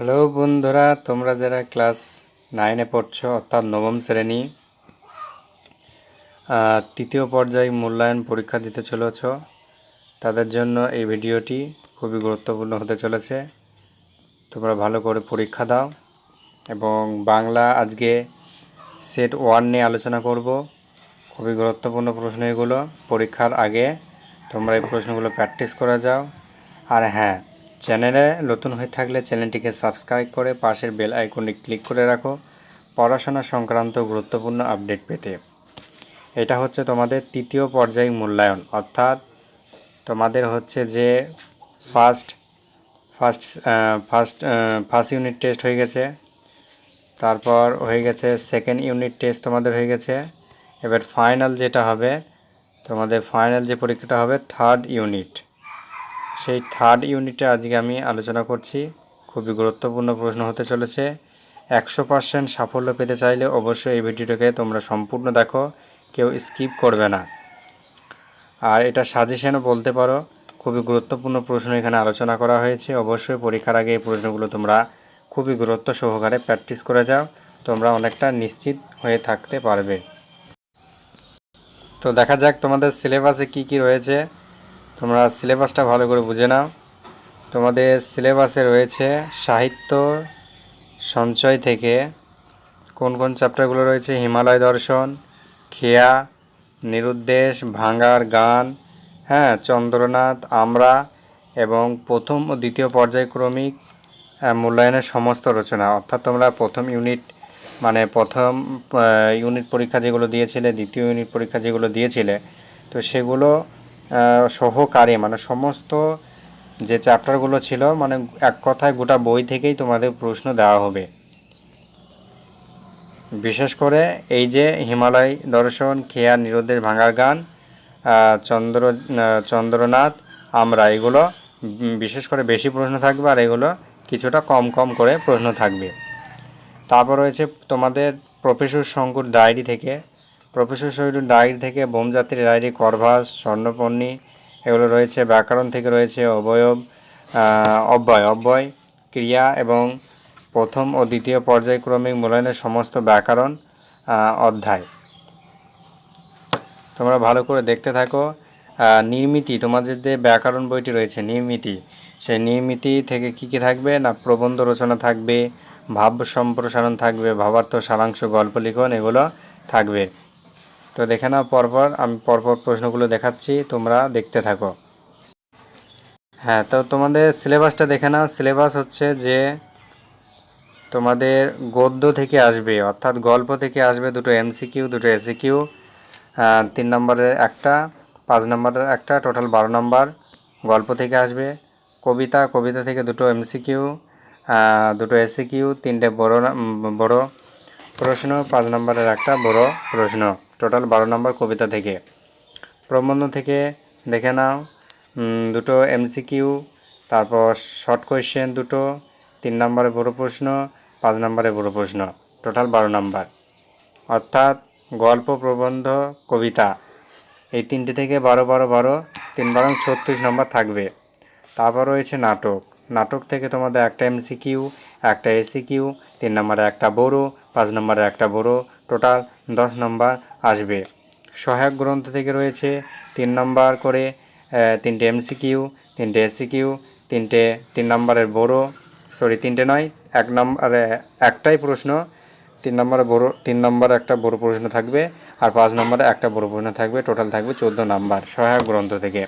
Hello বন্ধুরা, তোমরা যারা ক্লাস নাইনে পড়ছো, অর্থাৎ নবম শ্রেণি তৃতীয় পর্যায়ে মূল্যায়ন পরীক্ষা দিতে চলেছ, তাদের জন্য এই ভিডিওটি খুবই গুরুত্বপূর্ণ হতে চলেছে। তোমরা ভালো করে পরীক্ষা দাও এবং বাংলা আজকে সেট ওয়ান নিয়ে আলোচনা করব। খুবই গুরুত্বপূর্ণ প্রশ্ন এগুলো। পরীক্ষার আগে তোমরা এই প্রশ্নগুলো প্র্যাকটিস করে যাও। আর হ্যাঁ চ্যানেলে নতুন হয়ে থাকলে চ্যানেলটিকে সাবস্ক্রাইব করে পাশের বেল আইকনে ক্লিক করে রাখো পড়াশোনা সংক্রান্ত গুরুত্বপূর্ণ আপডেট পেতে। এটা হচ্ছে তোমাদের তৃতীয় পর্যায়ে মূল্যায়ন, অর্থাৎ তোমাদের হচ্ছে যে first first first first unit test হয়ে গেছে, তারপর হয়ে গেছে সেকেন্ড ইউনিট টেস্ট তোমাদের হয়ে গেছে, এবার ফাইনাল যেটা হবে, তোমাদের ফাইনাল যে পরীক্ষাটা হবে থার্ড ইউনিট সেই থার্ড ইউনিটে আজকে আমি আলোচনা করছি। খুবই গুরুত্বপূর্ণ প্রশ্ন হতে চলেছে। একশো পার্সেন্ট সাফল্য পেতে চাইলে অবশ্যই এই ভিডিওটাকে তোমরা সম্পূর্ণ দেখো, কেউ স্কিপ করবে না। আর এটা সাজেশনও বলতে পারো, খুবই গুরুত্বপূর্ণ প্রশ্ন এখানে আলোচনা করা হয়েছে। অবশ্যই পরীক্ষার আগে এই প্রশ্নগুলো তোমরা খুবই গুরুত্ব সহকারে প্র্যাকটিস করে যাও, তোমরা অনেকটা নিশ্চিত হয়ে থাকতে পারবে। তো দেখা যাক তোমাদের সিলেবাসে কি কি রয়েছে। তোমরা সিলেবাসটা ভালো করে বুঝে নাও। তোমাদের সিলেবাসে রয়েছে সাহিত্য, সঞ্চয় থেকে কোন কোন চ্যাপ্টারগুলো রয়েছে? হিমালয় দর্শন, খেয়া, নিরুদ্দেশ ভাঙার গান হ্যাঁ চন্দ্রনাথ, আমরা এবং প্রথম ও দ্বিতীয় পর্যায়ক্রমিক মূল্যায়নের সমস্ত রচনা। অর্থাৎ তোমরা প্রথম ইউনিট মানে প্রথম ইউনিট পরীক্ষা যেগুলো দিয়েছিলে, দ্বিতীয় ইউনিট পরীক্ষা যেগুলো দিয়েছিলে, তো সেগুলো সহকারে মানে সমস্ত যে চ্যাপ্টারগুলো ছিল মানে এক কথায় গোটা বই থেকেই তোমাদের প্রশ্ন দেওয়া হবে। বিশেষ করে এই যে হিমালয় দর্শন, খেয়া নিরোধের ভাঙার গান চন্দ্র চন্দ্রনাথ, আমরা, এগুলো বিশেষ করে বেশি প্রশ্ন থাকবে আর এগুলো কিছুটা কম কম করে প্রশ্ন থাকবে। তারপর রয়েছে তোমাদের প্রফেসর শঙ্কুর ডায়েরি থেকে প্রফেসর শঙ্কুর ডায়েরি থেকে বোমযাত্রী ডায়েরি করভাস স্বর্ণপর্ণী এগুলো রয়েছে, ব্যাকরণ থেকে রয়েছে অবয়ব অব্যয় অব্যয়, ক্রিয়া এবং প্রথম ও দ্বিতীয় পর্যায়ক্রমিক মূল্যায়নের সমস্ত ব্যাকরণ অধ্যায়। তোমরা ভালো করে দেখতে থাকো। নির্মিতি, তোমাদের যে ব্যাকরণ বইটি রয়েছে, নির্মিতি, সেই নির্মিতি থেকে কি কি থাকবে? না প্রবন্ধ রচনা থাকবে, ভাব সম্প্রসারণ থাকবে, ভাবার্থ সারাংশ, গল্প লিখন, এগুলো থাকবে। তো দেখে নাও পরপর, আমি পরপর প্রশ্নগুলো দেখাচ্ছি, তোমরা দেখতে থাকো। হ্যাঁ তো তোমাদের সিলেবাসটা দেখে নাও। সিলেবাস হচ্ছে যে তোমাদের গদ্য থেকে আসবে, অর্থাৎ গল্প থেকে আসবে দুটো এমসিকিউ দুটো এসিকিউ তিন নম্বরের একটা, পাঁচ নম্বরের একটা, টোটাল বারো নম্বর গল্প থেকে আসবে। কবিতা কবিতা থেকে দুটো এমসিকিউ দুটো এসিকিউ তিনটে বড় বড় প্রশ্ন, পাঁচ নম্বরের একটা বড় প্রশ্ন। টোটাল বারো নম্বর কবিতা থেকে। প্রবন্ধ থেকে দেখে নাও। দুটো এমসিকিউ তারপর শর্ট কোয়েশ্চেন দুটো, তিন নম্বরে বড় প্রশ্ন, পাঁচ নম্বরে বড় প্রশ্ন, টোটাল বারো নম্বর। অর্থাৎ গল্প, প্রবন্ধ, কবিতা, এই তিনটি থেকে বারো বারো বারো, তিন বারো ছত্রিশ নম্বর থাকবে। তারপর রয়েছে নাটক। নাটক থেকে তোমাদের একটা এমসিকিউ একটা এসিকিউ তিন নম্বরে একটা বড়ো, পাঁচ নম্বরে একটা বড়ো, টোটাল দশ নম্বর আসবে। সহায়ক গ্রন্থ থেকে রয়েছে তিন নম্বর করে তিনটে এমসিকিউ তিনটে এসিকিউ তিনটে, তিন নম্বরের বড়ো সরি, তিনটে নয়, এক নম্বরে একটাই প্রশ্ন, তিন নম্বরে বড় তিন নম্বরে একটা বড় প্রশ্ন থাকবে আর পাঁচ নম্বরে একটা বড় প্রশ্ন থাকবে, টোটাল থাকবে চোদ্দ নাম্বার সহায়ক গ্রন্থ থেকে।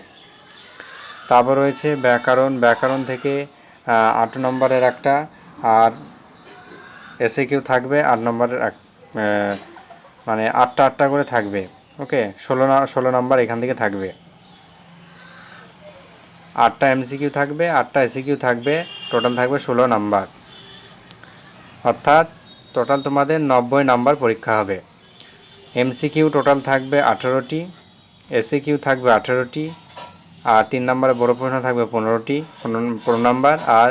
তারপর রয়েছে ব্যাকরণ ব্যাকরণ থেকে আট নম্বরের একটা আর এসে কিউ থাকবে আট নম্বরের এক মানে আটটা আটটা করে থাকবে। ওকে? ষোলো ষোলো নম্বর এখান থেকে থাকবে। আটটা এমসিকিউ থাকবে, আটটা এসিকিউ থাকবে টোটাল থাকবে ষোলো নাম্বার। অর্থাৎ টোটাল তোমাদের নব্বই নাম্বার পরীক্ষা হবে। এমসিকিউ টোটাল থাকবে আঠেরোটি এসিকিউ থাকবে আঠেরোটি, আর তিন নম্বরে বড় প্রশ্ন থাকবে পনেরোটি পনেরো নাম্বার, আর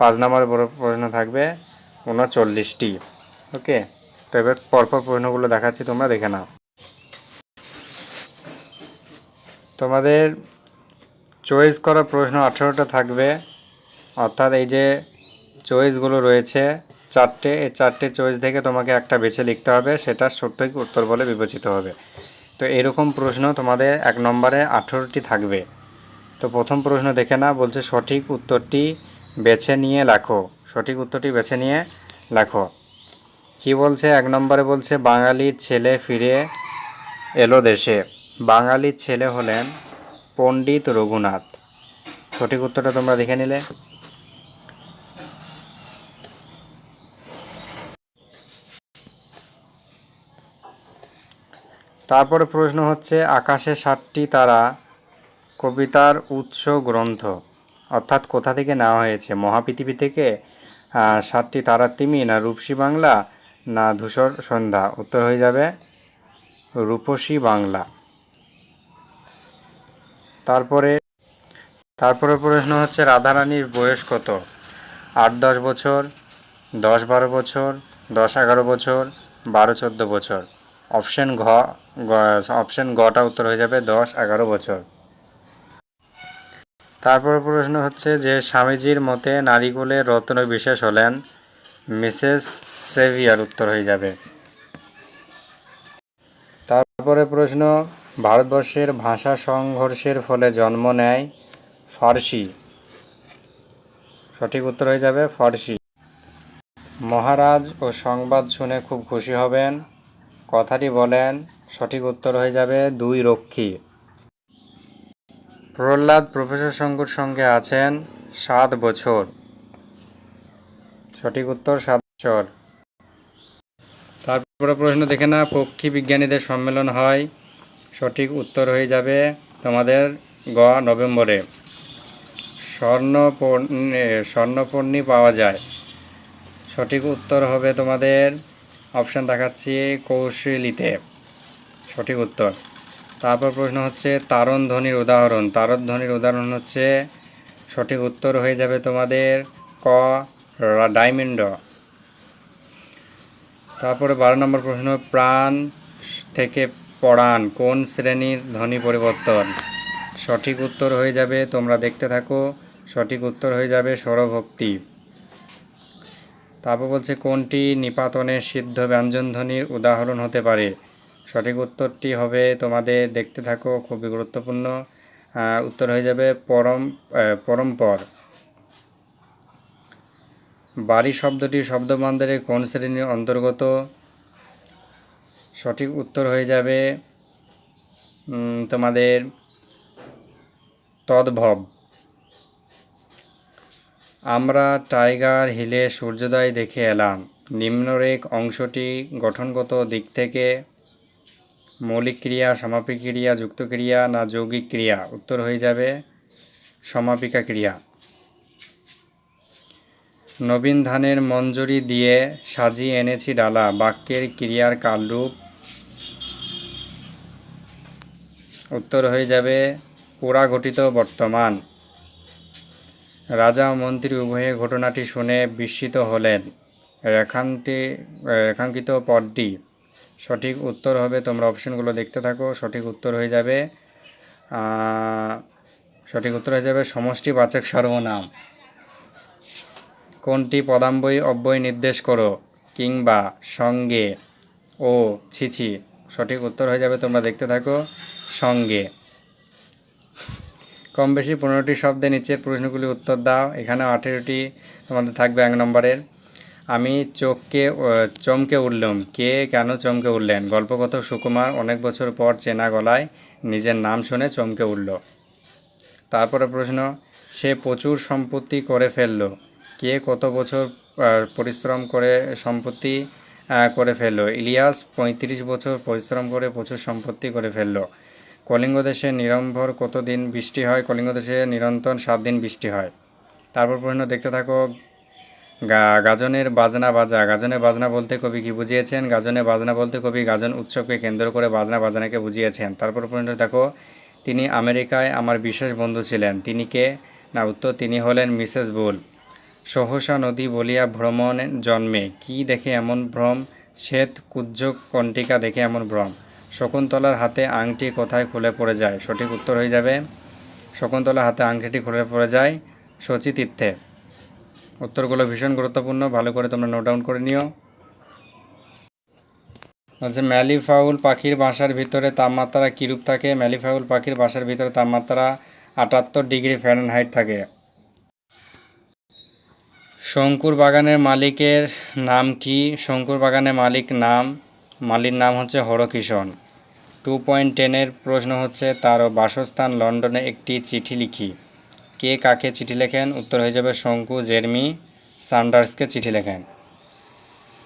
পাঁচ নম্বরে বড় প্রশ্ন থাকবে উনচল্লিশটি। ওকে? তো এবার পরপর প্রশ্নগুলো দেখাচ্ছি, তোমরা দেখে নাও। তোমাদের চয়েস করা প্রশ্ন আঠেরোটা থাকবে, অর্থাৎ এই যে চয়েসগুলো রয়েছে, চারটে, এই চারটে চয়েস থেকে তোমাকে একটা বেছে লিখতে হবে, সেটা সঠিক উত্তর বলে বিবেচিত হবে। তো এরকম প্রশ্ন তোমাদের এক নম্বরে আঠেরোটি থাকবে। তো প্রথম প্রশ্ন দেখে না বলছে সঠিক উত্তরটি বেছে নিয়ে লেখো, সঠিক উত্তরটি বেছে নিয়ে লেখো। কি বলছে? এক নম্বরে বলছে, বাঙালির ছেলে ফিরে এলো দেশে। বাঙালির ছেলে হলেন পণ্ডিত রঘুনাথ। সঠিক উত্তরটা তোমরা দেখে নিলে। তারপরে প্রশ্ন হচ্ছে, আকাশে সাতটি তারা কবিতার উৎস গ্রন্থ, অর্থাৎ কোথা থেকে নেওয়া হয়েছে? মহাপৃথিবী থেকে সাতটি তারার তিমি না রূপসী বাংলা? না ধূসর সন্ধ্যা। উত্তর হয়ে যাবে রূপসী বাংলা। তারপরে তারপরে প্রশ্ন হচ্ছে, রাধারানীর বয়স কত? আট, দশ বছর, দশ, বারো বছর, দশ, এগারো বছর, বারো, চোদ্দ বছর। অপশন ঘ অপশন গটা উত্তর হয়ে যাবে দশ, এগারো বছর। তারপরে প্রশ্ন হচ্ছে যে, স্বামীজির মতে নারীকুলের রত্ন বিশেষ হলেন মিসেস সেভিয়ার উত্তর হয়ে যাবে। তারপরে প্রশ্ন, ভারতবর্ষের ভাষা সংঘর্ষের ফলে জন্ম নেয় ফার্সি। সঠিক উত্তর হয়ে যাবে ফার্সি। মহারাজ ও সংবাদ শুনে খুব খুশি হবেন। কথাটি বলেন, সঠিক উত্তর হয়ে যাবে দুই রক্ষী। প্রহ্লাদ প্রফেসর শঙ্কুর সঙ্গে আছেন সাত বছর। সঠিক উত্তর সাত বছর। তারপরে প্রশ্ন দেখে না পক্ষী বিজ্ঞানীদের সম্মেলন হয়, সঠিক উত্তর হয়ে যাবে তোমাদের গ নভেম্বরে। স্বর্ণ স্বর্ণপর্ণী পাওয়া যায়। সঠিক উত্তর হবে তোমাদের অপশান দেখাচ্ছি কৌশলীতে। সঠিক উত্তর। তারপর প্রশ্ন হচ্ছে, তারণ ধ্বনির উদাহরণ। তারণ ধ্বনির উদাহরণ হচ্ছে, সঠিক উত্তর হয়ে যাবে তোমাদের ক ডায়মন্ড তারপরে বারো নম্বর প্রশ্ন, প্রাণ থেকে পড়ান কোন শ্রেণির ধ্বনি পরিবর্তন? সঠিক উত্তর হয়ে যাবে, তোমরা দেখতে থাকো, সঠিক উত্তর হয়ে যাবে স্বরভক্তি। তারপর বলছে, কোনটি নিপাতনের সিদ্ধ ব্যঞ্জনধ্বনির উদাহরণ হতে পারে? সঠিক উত্তরটি হবে, তোমাদের দেখতে থাকো, খুবই গুরুত্বপূর্ণ। উত্তর হয়ে যাবে, পরম পরম্পর। বাড়ি শব্দটি শব্দবন্দরে কোন শ্রেণির অন্তর্গত? সঠিক উত্তর হয়ে যাবে তোমাদের তদ্ভব। আমরা টাইগার হিলে সূর্যোদয় দেখে এলাম। নিম্নরেখ অংশটি গঠনগত দিক থেকে মৌলিক ক্রিয়া সমাপিক ক্রিয়া, যুক্ত ক্রিয়া না যৌগিক ক্রিয়া? উত্তর হয়ে যাবে, সমাপিকা ক্রিয়া। নবীন ধানের মঞ্জুরি দিয়ে সাজিয়ে এনেছি ডালা, বাক্যের ক্রিয়ার কালরূপ। উত্তর হয়ে যাবে পুরা গঠিত বর্তমান। রাজা মন্ত্রী উভয়ে ঘটনাটি শুনে বিস্মিত হলেন। রেখানটি রেখাঙ্কিত পদটি। সঠিক উত্তর হবে, তোমরা অপশনগুলো দেখতে থাকো, সঠিক উত্তর হয়ে যাবে সঠিক উত্তর হয়ে যাবে সমষ্টিবাচক সর্বনাম। কোনটি পদাম্বয় অব্যয় নির্দেশ করো? কিংবা সঙ্গে? ও ছিছি সঠিক উত্তর হয়ে যাবে, তোমরা দেখতে থাকো। সঙ্গে। কম বেশি পনেরোটি শব্দে নিচের প্রশ্নগুলি উত্তর দাও। এখানে আঠেরোটি তোমাদের থাকবে এক নম্বরের। আমি চোখকে চমকে উঠলাম। কে কেন চমকে উঠলেন? গল্পকথক সুকুমার অনেক বছর পর চেনা গলায় নিজের নাম শুনে চমকে উঠল। তারপরে প্রশ্ন, সে প্রচুর সম্পত্তি করে ফেলল। কে কত বছর পরিশ্রম করে সম্পত্তি করে ফেলল? ইলিয়াস পঁয়ত্রিশ বছর পরিশ্রম করে প্রচুর সম্পত্তি করে ফেলল। কলিঙ্গ দেশে নিরম্ভর কতদিন বৃষ্টি হয়? কলিঙ্গ দেশে নিরন্তর সাত দিন বৃষ্টি হয়। তারপর প্রশ্ন, দেখতে থাকো গাজনের বাজনা বাজা। গাজনে বাজনা বলতে কবি কি বুঝিয়েছেন? গাজনে বাজনা বলতে কবি গাজন উৎসবকে কেন্দ্র করে বাজনা বাজনাকে বুঝিয়েছেন। তারপর প্রশ্ন, দেখো, তিনি আমেরিকায় আমার বিশেষ বন্ধু ছিলেন। তিনি কে? না, উত্তর, তিনি হলেন মিসেস বুল। সহসা নদী বলিয়া ভ্রমণ জন্মে। কি দেখে এমন ভ্রম? শ্বেত কুজ্জ কণ্টিকা দেখে এমন ভ্রম। শকুন্তলার হাতে আংটি কোথায় খুলে পড়ে যায়? সঠিক উত্তর হয়ে যাবে, শকুন্তলার হাতে আংটিটি খুলে পড়ে যায় শচী তীর্থে। উত্তরগুলো ভীষণ গুরুত্বপূর্ণ, ভালো করে তোমরা নোট ডাউন করে নিও। আচ্ছা ম্যালিফাউল পাখির বাসার ভিতরে তাপমাত্রা কীরূপ থাকে? ম্যালিফাউল পাখির বাসার ভিতরে তাপমাত্রা আটাত্তর ডিগ্রি ফ্যারেনহাইট থাকে। শঙ্কুর বাগানের মালিকের নাম কি? শঙ্কুর বাগানের মালিক নাম? মালির নাম হচ্ছে হরকিষণ টু পয়েন্ট টেনের প্রশ্ন হচ্ছে তার বাসস্থান লন্ডনে একটি চিঠি লিখি। কে কাকে চিঠি লেখেন? উত্তর হয়ে যাবে শঙ্কু, জেরমি, সান্ডার্সকে চিঠি লেখেন।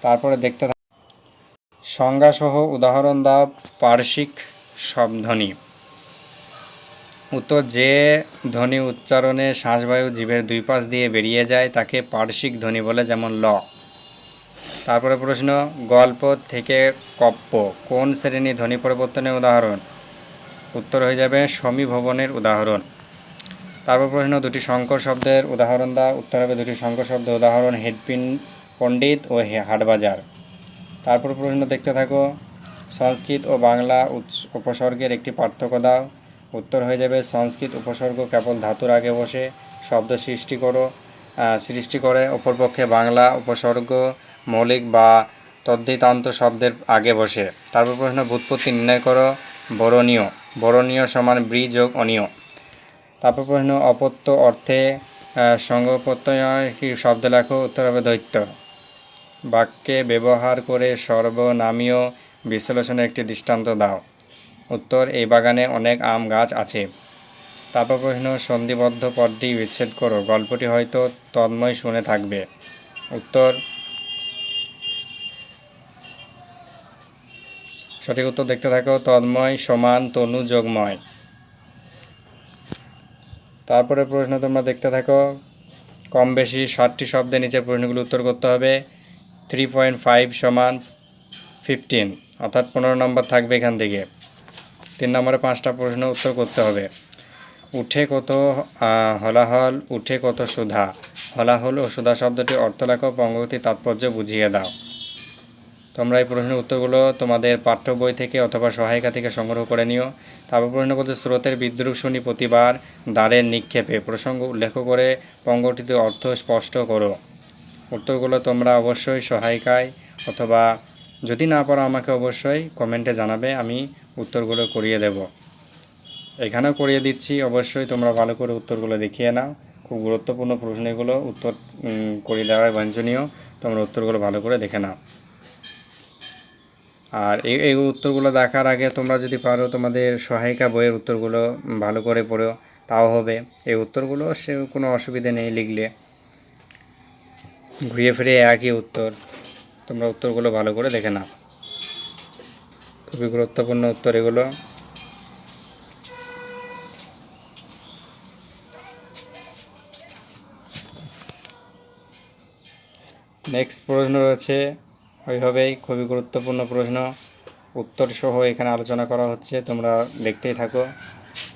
তারপরে দেখতে সংজ্ঞাসহ উদাহরণ দাও, পার্শ্বিক শব্দধ্বনি উত্তর যে ধ্বনি উচ্চারণে শ্বাসবায়ু জীবের দুই পাশ দিয়ে বেরিয়ে যায়, তাকে পার্শ্বিক ধ্বনি বলে যেমন ল। তারপরে প্রশ্ন, গল্প থেকে কপ্প, কোন শ্রেণি ধ্বনি পরিবর্তনের উদাহরণ? উত্তর হয়ে যাবে সমী ভবনের উদাহরণ। তারপর প্রশ্ন, দুটি শঙ্কর শব্দের উদাহরণ দাও। উত্তর হবে, দুটি শঙ্কর শব্দের উদাহরণ হেডপিন পণ্ডিত ও হাটবাজার। তারপর প্রশ্ন, দেখতে থাকো, সংস্কৃত ও বাংলা উৎস- উপসর্গের একটি পার্থক্য দাও। উত্তর হয়ে যাবে সংস্কৃত উপসর্গ কেবল ধাতুর আগে বসে শব্দ সৃষ্টি করো সৃষ্টি করে অপরপক্ষে বাংলা উপসর্গ মৌলিক বা তদ্ধিতান্ত শব্দের আগে বসে। তারপর প্রশ্ন ভূতপত্তি নির্ণয় করো বরণীয় বরণীয় সমান ব্রি যোগ অনীয়। তারপর প্রশ্ন অপত্য অর্থে আহ, সঙ্গপ্রত্যয় কি শব্দ লেখো উত্তর হবে দৈত্য। বাক্যে ব্যবহার করে সর্বনামীয় বিশ্লেষণের একটি দৃষ্টান্ত দাও। উত্তর, এই বাগানে অনেক আম গাছ আছে। প্রশ্ন সন্ধিবদ্ধ পদটি বিচ্ছেদ করো। গল্পটি হয়তো তন্ময় শুনে থাকবে। উত্তর, সঠিক উত্তর দেখতে থাকো, তন্ময় সমান তনু যোগময়। তারপরে প্রশ্ন, তোমরা দেখতে থাকো, কম বেশি ষাটটি শব্দে নিচের প্রশ্নগুলো উত্তর করতে হবে। থ্রি পয়েন্ট ফাইভ সমান ফিফটিন অর্থাৎ পনেরো নম্বর থাকবে এখান থেকে। তিন নম্বরে পাঁচটা প্রশ্ন উত্তর করতে হবে। উঠে কত হলাহল, উঠে কত সুধা? হলাহল ও সুধা শব্দটি অর্থ লেখো পঙ্গতি তাৎপর্য বুঝিয়ে দাও। তোমরা এই প্রশ্নের উত্তরগুলো তোমাদের পাঠ্য বই থেকে অথবা সহায়িকা থেকে সংগ্রহ করে নিও। তারপর প্রশ্ন বলছে, স্রোতের বিদ্রুপ শুনি প্রতিবার, দ্বারের নিক্ষেপে। প্রসঙ্গ উল্লেখ করে পঙ্গটিতে অর্থ স্পষ্ট করো। উত্তরগুলো তোমরা অবশ্যই সহায়িকায় অথবা যদি না পারো আমাকে অবশ্যই কমেন্টে জানাবে, আমি উত্তরগুলো করিয়ে দেব। এখানেও করিয়ে দিচ্ছি, অবশ্যই তোমরা ভালো করে উত্তরগুলো দেখিয়ে নাও। খুব গুরুত্বপূর্ণ প্রশ্নগুলো উত্তর করিয়ে দেওয়া বাঞ্ছনীয়। তোমরা উত্তরগুলো ভালো করে দেখে নাও। আর এই এই উত্তরগুলো দেখার আগে তোমরা যদি পারো তোমাদের সহায়িকা বইয়ের উত্তরগুলো ভালো করে পড়ো, তাও হবে। এই উত্তরগুলো সে কোনো অসুবিধে নেই লিখলে। ঘুরিয়ে ফিরে একই উত্তর, তোমরা উত্তরগুলো ভালো করে দেখে নাও। খুবই গুরুত্বপূর্ণ উত্তর এগুলো। নেক্সট প্রশ্ন রয়েছে, ওইভাবেই খুবই গুরুত্বপূর্ণ প্রশ্ন। উত্তর সহ এখানে আলোচনা করা হচ্ছে, তোমরা দেখতেই থাকো।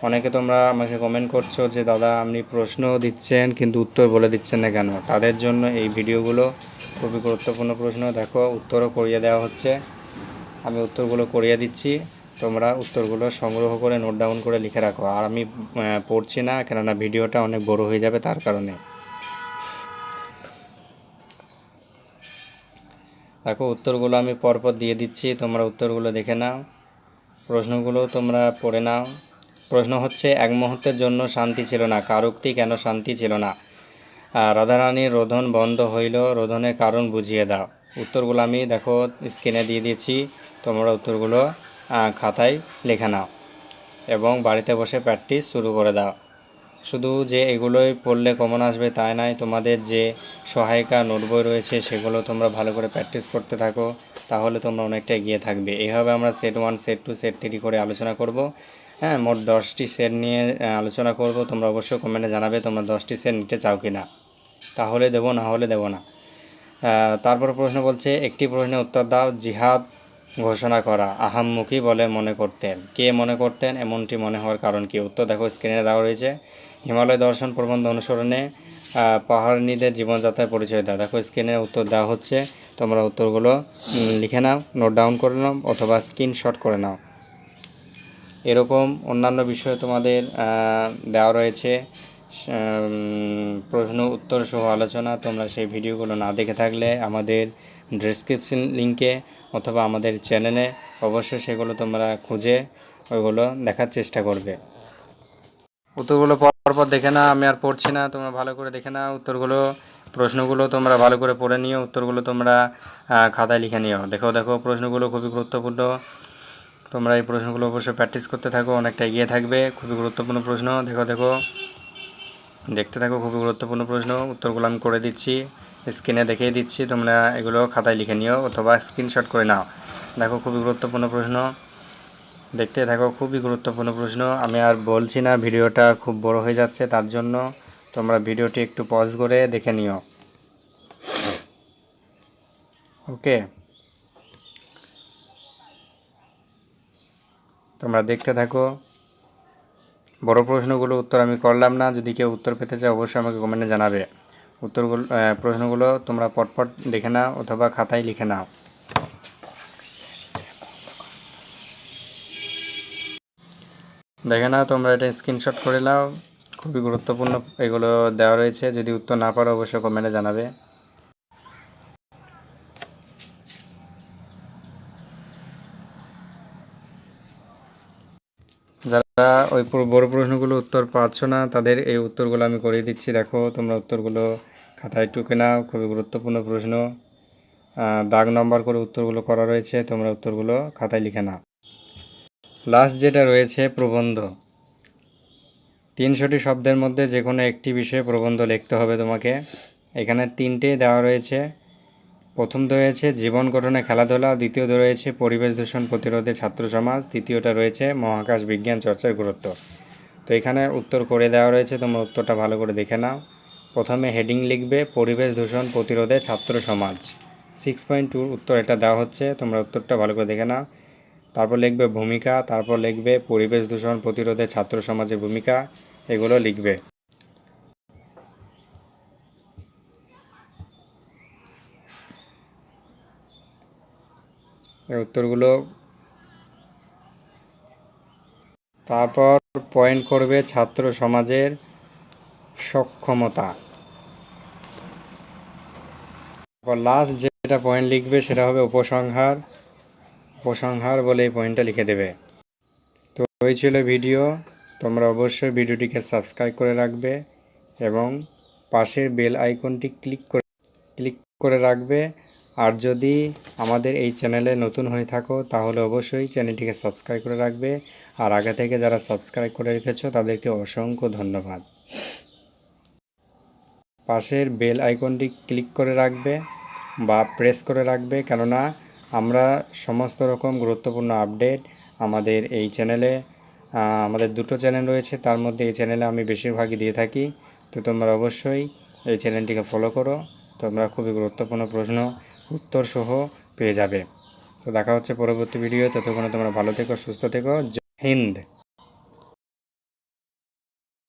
অনেকে তোমরা আমাকে কমেন্ট করছ যে, দাদা, আপনি প্রশ্ন দিচ্ছেন, কিন্তু উত্তর বলে দিচ্ছেন না কেন? তাদের জন্য এই ভিডিওগুলো খুবই গুরুত্বপূর্ণ প্রশ্ন। দেখো, উত্তরও করিয়ে দেওয়া হচ্ছে। আমি উত্তরগুলো করিয়ে দিচ্ছি। তোমরা উত্তরগুলো সংগ্রহ করে নোট ডাউন করে লিখে রাখো। আর আমি পড়ছি না, কেননা ভিডিওটা অনেক বড় হয়ে যাবে তার কারণে। দেখো, উত্তরগুলো আমি পরপর দিয়ে দিচ্ছি। তোমরা উত্তরগুলো দেখে নাও। প্রশ্নগুলো তোমরা পড়ে নাও। প্রশ্ন হচ্ছে, এক মুহূর্তের জন্য শান্তি ছিল না। কারুক্তি কেন শান্তি ছিল না? রাধারানীর রোধন বন্ধ হইল। রোধনের কারণ বুঝিয়ে দাও। উত্তরগুলো আমি দেখো স্ক্রিনে দিয়ে দিয়েছি। তোমরা উত্তরগুলো খাতায় লিখে নাও এবং বাড়িতে বসে প্র্যাকটিস শুরু করে দাও। শুধু যে এগুলোই পড়লে কমন আসবে তাই নয়, তোমাদের যে সহায়িকা নোট বই রয়েছে সেগুলো তোমরা ভালো করে প্র্যাকটিস করতে থাকো, তাহলে তোমরা অনেকটা এগিয়ে থাকবে। এইভাবে আমরা set one set two set three করে আলোচনা করব। হ্যাঁ মোট দশটি সেট নিয়ে আলোচনা করব। তোমরা অবশ্যই কমেন্টে জানাবে তোমরা দশটি সেট নিতে চাও কি না তাহলে দেবো, না হলে দেবো না। তারপর প্রশ্ন বলছে একটি প্রশ্নের উত্তর দাও জিহাদ ঘোষণা করা। আহাম্মুখী বলে মনে করতেন। কে মনে করতেন? এমনটি মনে হওয়ার কারণ কি? উত্তর দেখো স্ক্রিনে দেওয়া রয়েছে। হিমালয় দর্শন প্রবন্ধ অনুসরণে আহ, পাহাড়িদের জীবনযাত্রার পরিচয় দাও। দেখো স্ক্রিনে উত্তর দেওয়া হচ্ছে। তোমরা উত্তরগুলো লিখে নাও নোট ডাউন করে নাও অথবা স্ক্রিনশট করে নাও। এরকম অন্যান্য বিষয়ে তোমাদের দেওয়া রয়েছে। প্রশ্ন, উত্তর সহ আলোচনা, তোমরা সেই ভিডিওগুলো না দেখে থাকলে আমাদের ডেসক্রিপশন লিঙ্কে অথবা আমাদের চ্যানেলে অবশ্যই সেগুলো তোমরা খুঁজে ওইগুলো দেখার চেষ্টা করবে। উত্তরগুলো পরপর দেখে না আমি আর পড়ছি না, তোমরা ভালো করে দেখে নাও উত্তরগুলো, প্রশ্নগুলো তোমরা ভালো করে পড়ে নিও, উত্তরগুলো তোমরা খাতায় লিখে নিও। দেখো দেখো, প্রশ্নগুলো খুবই গুরুত্বপূর্ণ। তোমরা এই প্রশ্নগুলো অবশ্যই প্র্যাকটিস করতে থাকো, অনেকটা এগিয়ে থাকবে, খুবই গুরুত্বপূর্ণ প্রশ্ন। দেখো দেখো। দেখতে থাকো, খুবই গুরুত্বপূর্ণ প্রশ্ন। উত্তরগুলো আমি করে দিচ্ছি, স্ক্রিনে দেখিয়ে দিচ্ছি, তোমরা এগুলো খাতায় লিখে নিও অথবা স্ক্রিনশট করে নাও। দেখো, খুবই গুরুত্বপূর্ণ প্রশ্ন। দেখতে থাকো, খুবই গুরুত্বপূর্ণ প্রশ্ন। আমি আর বলছি না, ভিডিওটা খুব বড় হয়ে যাচ্ছে, তার জন্য তোমরা ভিডিওটি একটু পজ করে দেখে নিও। ওকে। তোমরা দেখতে থাকো বড় প্রশ্নগুলো উত্তর আমি করলাম না। যদি কেউ উত্তর পেতে চায়, অবশ্যই আমাকে কমেন্টে জানাবে। উত্তরগুলো প্রশ্নগুলো তোমরা পটপট দেখে নাও অথবা খাতায় লিখে নাও। দেখে নাও, তোমরা এটা স্ক্রিনশট করে নাও। খুবই গুরুত্বপূর্ণ এগুলো দেওয়া রয়েছে। যদি উত্তর না পারো, অবশ্যই কমেন্টে জানাবে। যারা ওই বড় প্রশ্নগুলো উত্তর পাচ্ছ না, তাদের এই উত্তরগুলো আমি করিয়ে দিচ্ছি। দেখো, তোমরা উত্তরগুলো খাতায় টুকে নাও, খুবই গুরুত্বপূর্ণ প্রশ্ন। দাগ নম্বর করে উত্তরগুলো করা রয়েছে, তোমরা উত্তরগুলো খাতায় লিখে নাও। লাস্ট যেটা রয়েছে, প্রবন্ধ। তিনশোটি শব্দের মধ্যে যে কোনো একটি বিষয়ে প্রবন্ধ লিখতে হবে তোমাকে। এখানে তিনটে দেওয়া রয়েছে। প্রথম রয়েছে জীবন গঠনে খেলাধুলা দ্বিতীয়ত রয়েছে পরিবেশ দূষণ প্রতিরোধে ছাত্র সমাজ, তৃতীয়টা রয়েছে মহাকাশ বিজ্ঞান চর্চার গুরুত্ব। তো এখানে উত্তর করে দেওয়া রয়েছে, তোমরা উত্তরটা ভালো করে দেখে নাও। প্রথমে হেডিং লিখবে, পরিবেশ দূষণ প্রতিরোধে ছাত্র সমাজ। সিক্স পয়েন্ট টুর উত্তর এটা দেওয়া হচ্ছে, তোমরা উত্তরটা ভালো করে দেখে নাও। তারপর লিখবে ভূমিকা, তারপর লিখবে পরিবেশ দূষণ প্রতিরোধে ছাত্র সমাজের ভূমিকা, এগুলো লিখবে। এই উত্তরগুলো। তারপর পয়েন্ট করবে ছাত্র সমাজের সক্ষমতা। তারপর লাস্ট যেটা পয়েন্ট লিখবে সেটা হবে উপসংহার। উপসংহার বলে এই পয়েন্টটা লিখে দেবে। তো ওই ছিল ভিডিও তোমরা অবশ্যই ভিডিওটিকে সাবস্ক্রাইব করে রাখবে এবং পাশের বেল আইকনটি ক্লিক করে ক্লিক করে রাখবে। আর যদি আমাদের এই চ্যানেলে নতুন হয়ে থাকো, তাহলে অবশ্যই চ্যানেলটিকে সাবস্ক্রাইব করে রাখবে। আর আগে থেকে যারা সাবস্ক্রাইব করে রেখেছো, তাদেরকে অসংখ্য ধন্যবাদ। পাশের বেল আইকনটি ক্লিক করে রাখবে বা প্রেস করে রাখবে, কেননা আমরা সমস্ত রকম গুরুত্বপূর্ণ আপডেট আমাদের এই চ্যানেলে আমাদের দুটো চ্যানেল রয়েছে। তার মধ্যে এই চ্যানেলে আমি বেশিরভাগই দিয়ে থাকি। তো তোমরা অবশ্যই এই চ্যানেলটিকে ফলো করো। তোমরা খুবই গুরুত্বপূর্ণ প্রশ্ন উত্তর সহ পেয়ে যাবে। তো দেখা হচ্ছে পরবর্তী ভিডিও ততক্ষণে তোমরা ভালো থেকো, সুস্থ থেকো। হিন্দ।